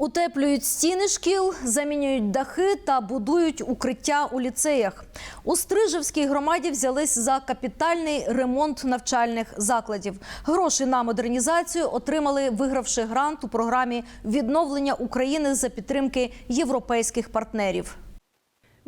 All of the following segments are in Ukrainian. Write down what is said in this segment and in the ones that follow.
Утеплюють стіни шкіл, замінюють дахи та будують укриття у ліцеях. У Стрижевській громаді взялись за капітальний ремонт навчальних закладів. Гроші на модернізацію отримали, вигравши грант у програмі відновлення України за підтримки європейських партнерів.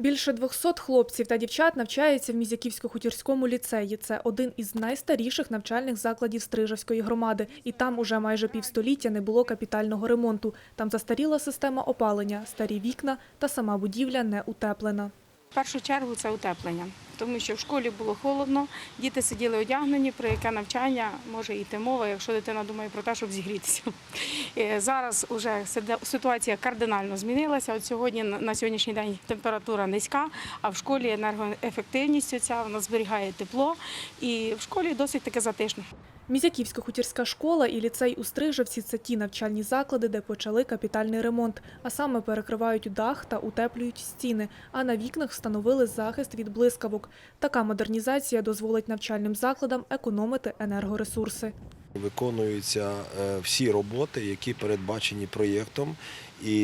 Більше 200 хлопців та дівчат навчаються в Мізяківсько-хутірському ліцеї. Це один із найстаріших навчальних закладів Стрижавської громади. І там уже майже півстоліття не було капітального ремонту. Там застаріла система опалення, старі вікна та сама будівля не утеплена. В першу чергу це утеплення, тому що в школі було холодно, діти сиділи одягнені, про яке навчання може йти мова, якщо дитина думає про те, щоб зігрітися. Е, Зараз вже ситуація кардинально змінилася. От сьогодні на сьогоднішній день температура низька, а в школі енергоефективність ця вона зберігає тепло, і в школі досить таке затишно. Мізяківсько-хутірська школа і ліцей у Стрижавці – це ті навчальні заклади, де почали капітальний ремонт. А саме перекривають дах та утеплюють стіни, а на вікнах встановили захист від блискавок. Така модернізація дозволить навчальним закладам економити енергоресурси. Виконуються е, всі роботи, які передбачені проєктом і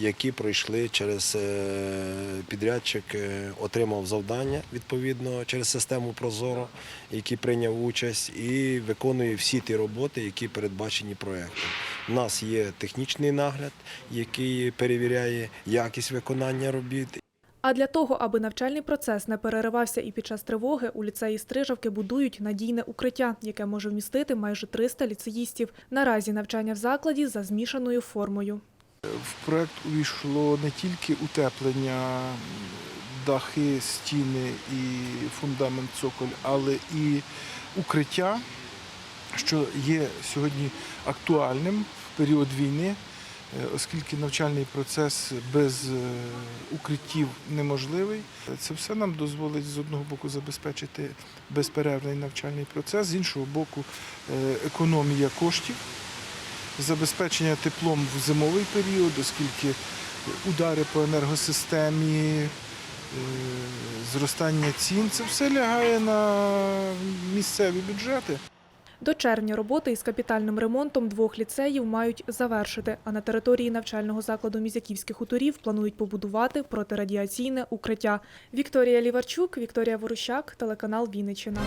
які пройшли через е, підрядчик, е, отримав завдання відповідно через систему Прозоро, який прийняв участь, і виконує всі ті роботи, які передбачені проєктом. У нас є технічний нагляд, який перевіряє якість виконання робіт Для того, аби навчальний процес не переривався і під час тривоги, у ліцеї Стрижавки будують надійне укриття, яке може вмістити майже 300 ліцеїстів. Наразі навчання в закладі за змішаною формою. В проект увійшло не тільки утеплення, дахи, стіни і фундамент цоколь, але і укриття, що є сьогодні актуальним в період війни, оскільки навчальний процес без е, укриттів неможливий. Це все нам дозволить з одного боку забезпечити безперервний навчальний процес, з іншого боку, е, економія коштів забезпечення теплом в зимовий період, оскільки удари по енергосистемі, е, зростання цін, це все лягає на місцеві бюджети. До червня роботи із капітальним ремонтом двох ліцеїв мають завершити, а на території навчального закладу Мізяківських хуторів планують побудувати протирадіаційне укриття. Вікторія Ліварчук, Вікторія Ворущак, телеканал Вінниччина.